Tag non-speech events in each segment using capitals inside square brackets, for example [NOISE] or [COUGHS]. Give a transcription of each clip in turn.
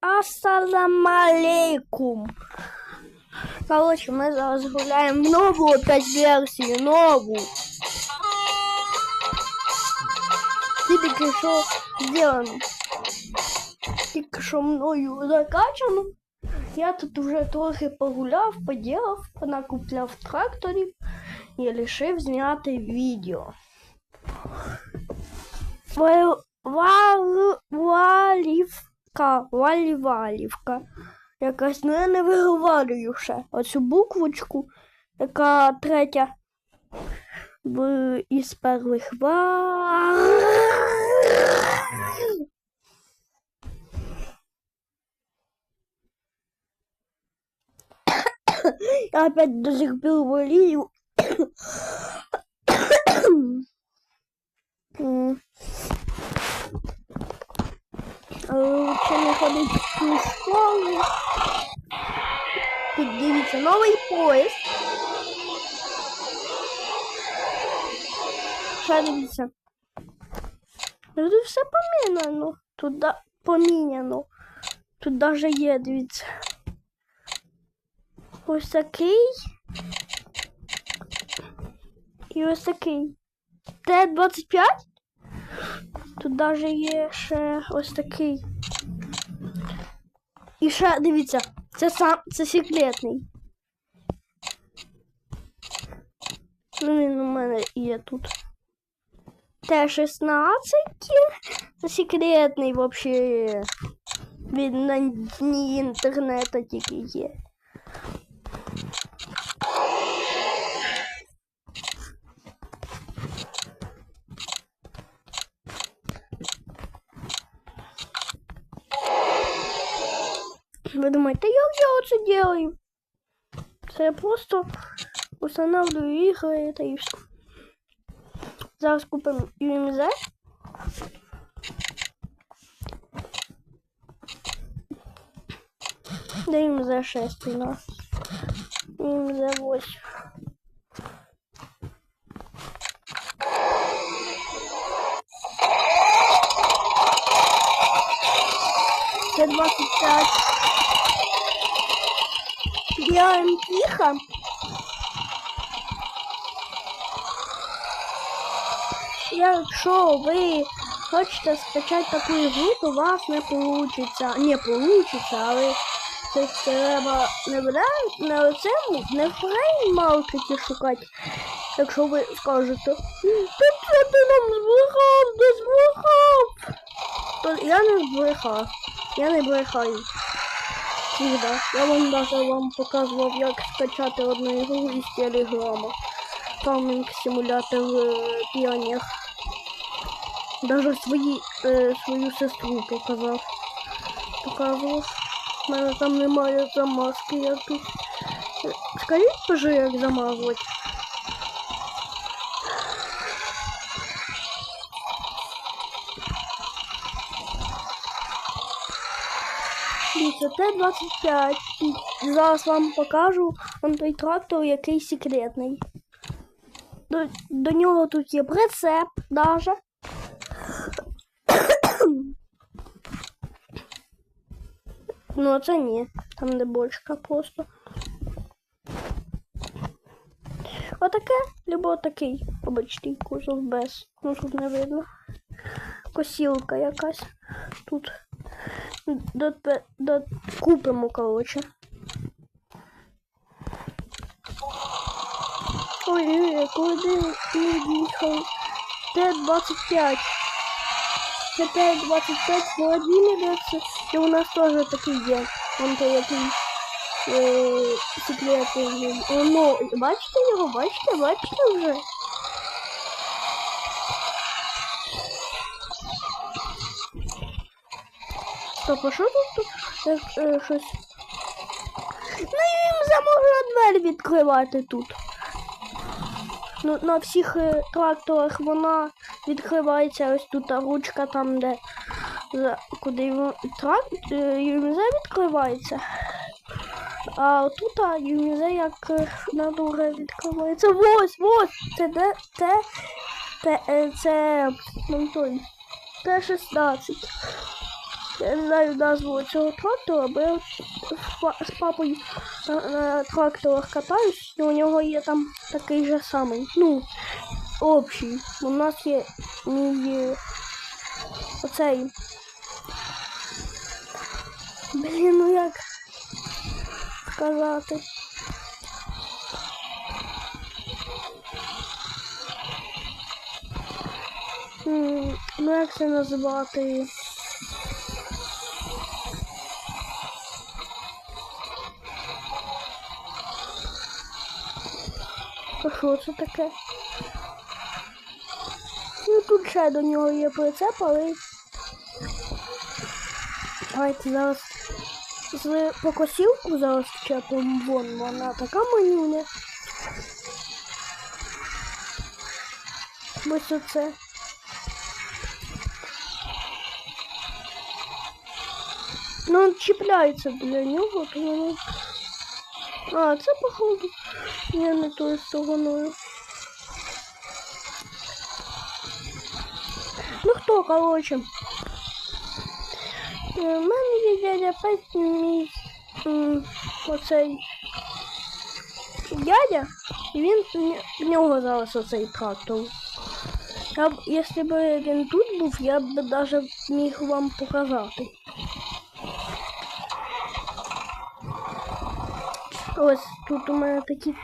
Ассалам алейкум. Короче, ми зараз гуляємо в нову опять версію, нову. Тільки що зроблено. Тільки що мною закачано. Я тут вже трохи погуляв, поділав, понакупляв тракторів і вирішив зняти відео. Вал- Валівка, валівалівка. Якась, ну я не виговорюю ще оцю буквочку, яка третя в із перших ва. Я опять до сих пор болею. [COUGHS] М. Але лучше не ходить в цю школу. Тут дивіться, новий поїзд. Ще дивіться. Тут все поміняно. Тут да, поміняно. Тут даже є, дивіться. Ось такий. І ось такий. Т-25. Тут даже є ще ось такий. І ще, дивіться, це сам це секретний. Він у мене є тут. Т-16. Це секретний вообще. Він на дні інтернету тільки є. Ви думаєте, як я оце делаю? Це я просто устанавливаю ігри та і все. Зараз купимо UMZ. Да UMZ 6 у нас. UMZ 8. Це 25. Делаем тихо. Якщо ви хочете скачати таку ігру, то у вас не получиться. Не получиться, але це треба не в цьому, не в фрейммаркеті шукати. Якщо ви скажете, «М, та це ти нам збрехав, не збрехав. То я не збрехав. Я не брехаю. Всегда. Я вам даже вам показував, як скачати одну ігру із телеграма. Фарминг симулятор э, піонер. Даже свої, э, свою сестру показав. Показував. У мене там немає замазки як тут. Скажіть, пожи, як замазувати. Т-25. Зараз вам покажу он той трактор, який секретний. До, до нього тут є прицеп даже. [COUGHS] ну, це ні. Там де бочка просто. Отаке, либо такий обичний кузов без. Ну тут не видно. Косілка якась. Тут до, до купимо, коротше. Ой, куди ти їхав? Т-25. Це Т-25 Владимировці. І у нас теж такий є. Вон той який е, секретний. Ну, бачите його? Бачите? Бачите вже? Стоп, а що тут тут е, е, щось? Ну їм можна двері відкривати тут. Ну, на всіх е, тракторах вона відкривається ось тут а ручка там, де за, куди трак, ЮМЗ відкривається. А тут ЮМЗ як на друге відкривається. Ось, ось! Це де те, те, е, це ну, той, Т-16. Я не знаю назву цього трактора, бо я з папою на, тракторах катаюсь, і у нього є там такий же самий. Ну, общий. У нас є мій оцей. Блін, ну як сказати. Ну як це називати? Що це таке? Ну тут ще до нього є прицеп, але. Давайте зараз з покосілку зараз вчепимо. Вон вона така манюня. Ось оце. Ну, он чіпляється для нього, то воно. А, це походу. Я не тою стороною. Ну хто, короче. У мене є дядя Петь, мій оцей дядя, і він в нього зараз оцей трактор. Я б, якщо б він тут був, я б навіть міг вам показати. Ось тут у мене такі.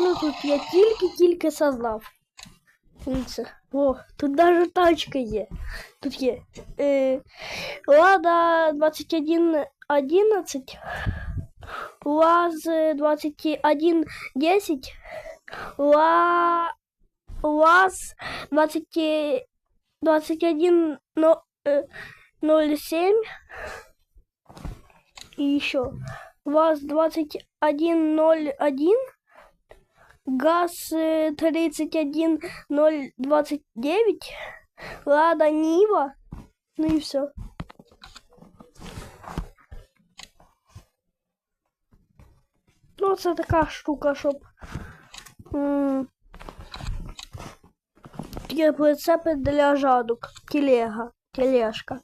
Ну тут я тільки-тільки создав. Дивіться. О, тут даже тачка є. Тут є. Е, Лада 2111. УАЗ 2110. Ла... УАЗ 20... 21 но, э, 07. И еще ВАЗ 2101, ГАЗ э, 31029, Лада Нива, ну и все. Ну, це така штука, м, такі прицепи для жадок. Телега, тележка.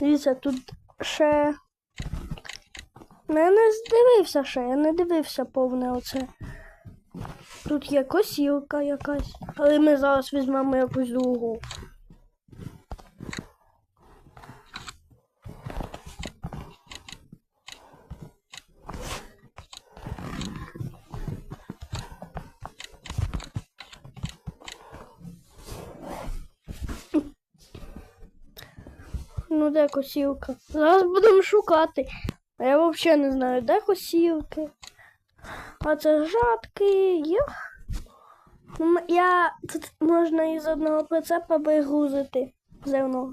Дивіться, тут ще. Ну, я не дивився ще, я не дивився повне оце. Тут є косілка якась, але ми зараз візьмемо якусь другу. Ну, де косілка? Зараз будемо шукати. А я взагалі не знаю, де косілки. А це жатки. Ну, Я тут можна із одного прицепа вигрузити зерно.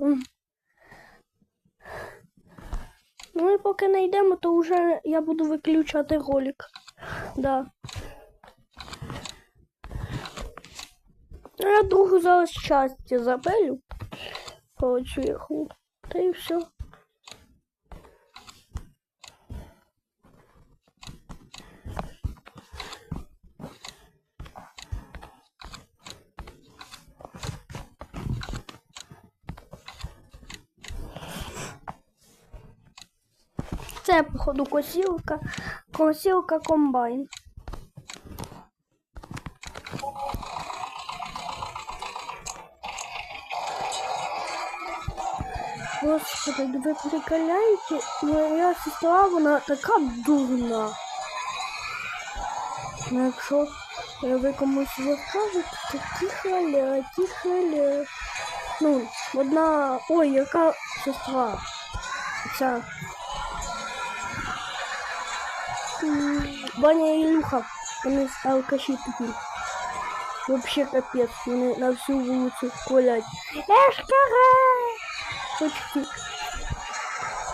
Ну і поки не йдемо, то вже я буду виключати ролик. Да. Я другу зараз щастя забелю. Получу яху. Та і все. Це, походу, косілка. Косілка комбайн. Господи, ви приколяєте? Моя сестра, вона така дурна. Ну, якщо е, ви комусь розкажете, то тихо-ля, тихо-ля. Ну, одна... Ой, яка сестра? Ця... І Ілюха, вони алкаші такі. Вообще капець, вони на всю вулицю колять. Ешкара! Почти.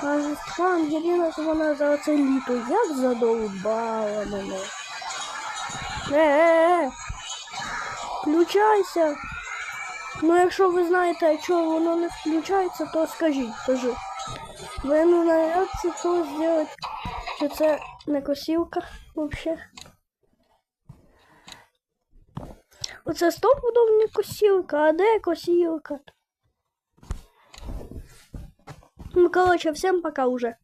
А сестра Ангеліна, то вона за це літо як задовбала мене. Е-е-е! Включайся! Ну, якщо ви знаєте, чого воно не включається, то скажіть, скажи. Ви ну навряд це то зробити що це на косілках взагалі. Оце стопудов не косілка, а де косілка? Ну, короче, всем пока уже.